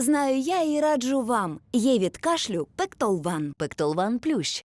Знаю я і раджу вам. Є від кашлю Пектолван. Пектолван Плющ.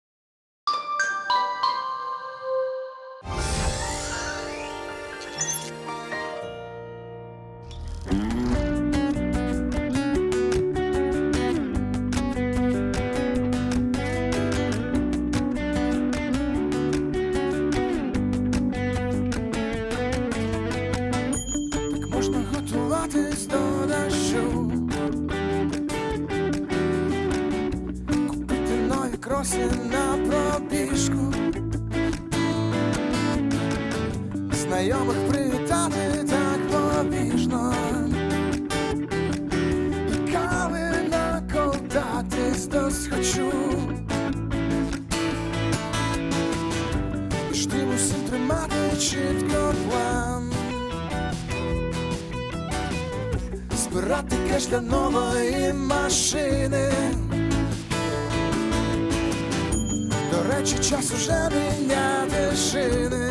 Кроси на пробіжку. Знайомих привітати так побіжно. І кави наколдатись досхочу Між тим тримати чітко план. Збирати кеш для нової машини. Речі, час уже міняти шини.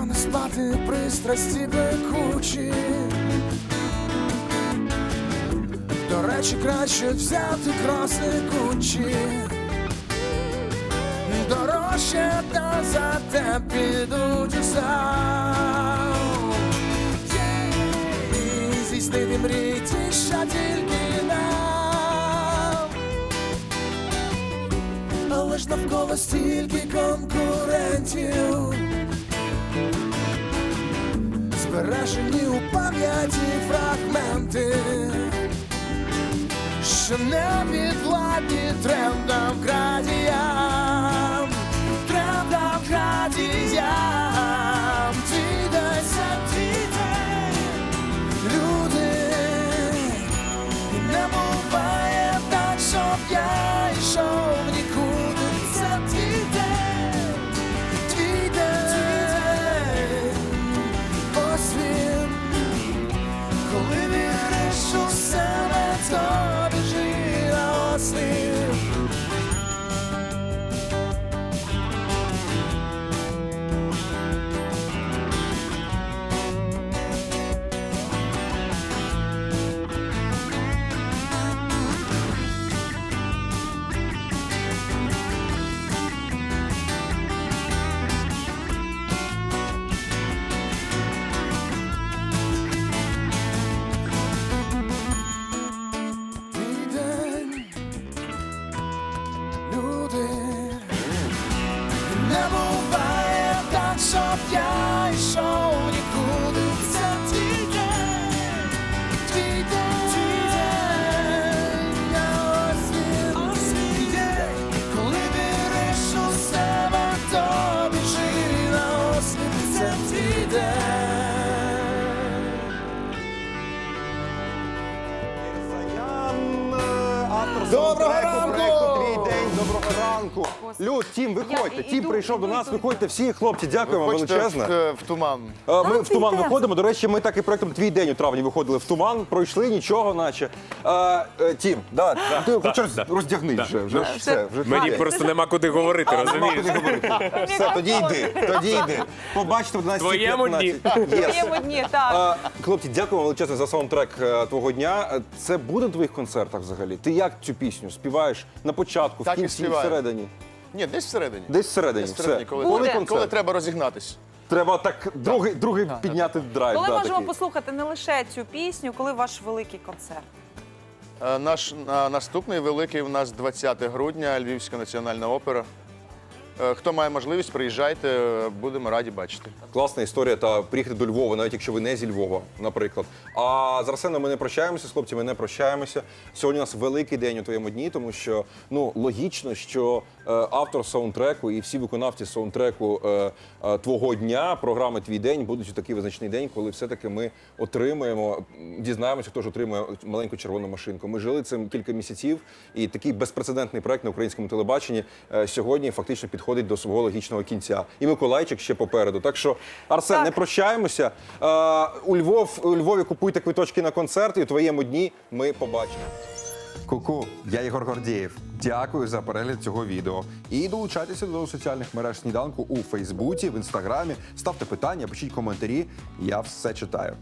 Погано спати пристрасті пекучі До речі, краще взяти кроси кучі. Дорожче та за те підуть у зал І здійснити мрії ті, тільки нам. Але ж навколо стільки конкурентів, збережені у пам'яті фрагменти, що не підвладні трендам крадіям, трендам крадіям, день, це люди. Не буває так, щоб я йшов Коли я йшов нікуди. Це твій день, твій день, твій день, я ось він, день. Коли віриш у себе, то біжи на осліп. Це твій день. Доброго ранку. Люд, Тім, виходьте. Тім прийшов до нас. Виходьте всі, хлопці, дякуємо Ви хочете величезно. в, в туман. Е, Ми в туман виходимо. До речі, ми так і проектом Твій день у травні виходили в туман, пройшли нічого, наче. Е, е, Тім, да, ти хоч раз роздягнись вже. Вже ж все. Вже Мені просто нема куди говорити, Нема розумієш? куди говорити. Все, тоді йди, тоді йди. Побачите в 11 Твоєму дні. Твоєму дні, так. Хлопці, дякуємо величезно за саундтрек е, твого дня. Е, Це буде на твоїх концертах взагалі? Ти як цю пісню співаєш на початку, в Так і кінці, співаю. всередині? Ні, десь всередині. Десь всередині. Десь всередині, все. коли, Коли коли, концерт? треба розігнатись. Треба так другий, другий підняти драйв. Коли да, можемо такий. послухати не лише цю пісню, коли ваш великий концерт? Е, Наш е, наступний великий у нас 20 грудня, Львівська національна опера. Е, Хто має можливість, приїжджайте, е, будемо раді бачити. Класна історія та приїхати до Львова, навіть якщо ви не зі Львова, наприклад. А з Арсеном ми не прощаємося, з хлопцями не прощаємося. Сьогодні у нас великий день у твоєму дні, тому що ну логічно, що е, автор саундтреку і всі виконавці саундтреку твого дня, програми Твій день будуть у такий визначний день, коли все-таки ми отримаємо, дізнаємося, хто ж отримує маленьку червону машинку. Ми жили цим кілька місяців, і такий безпрецедентний проект на українському телебаченні сьогодні фактично підходить до свого логічного кінця. І Миколайчик ще попереду. Так що, Арсен, Так. не прощаємося. Е, у Львов у Львові купуйте квиточки на концерт, і у твоєму дні ми побачимо. Ку-ку, я Ігор Гордієв. Дякую за перегляд цього відео. І долучайтеся до соціальних мереж сніданку у Фейсбуці, в інстаграмі. Ставте питання, пишіть коментарі. Я все читаю.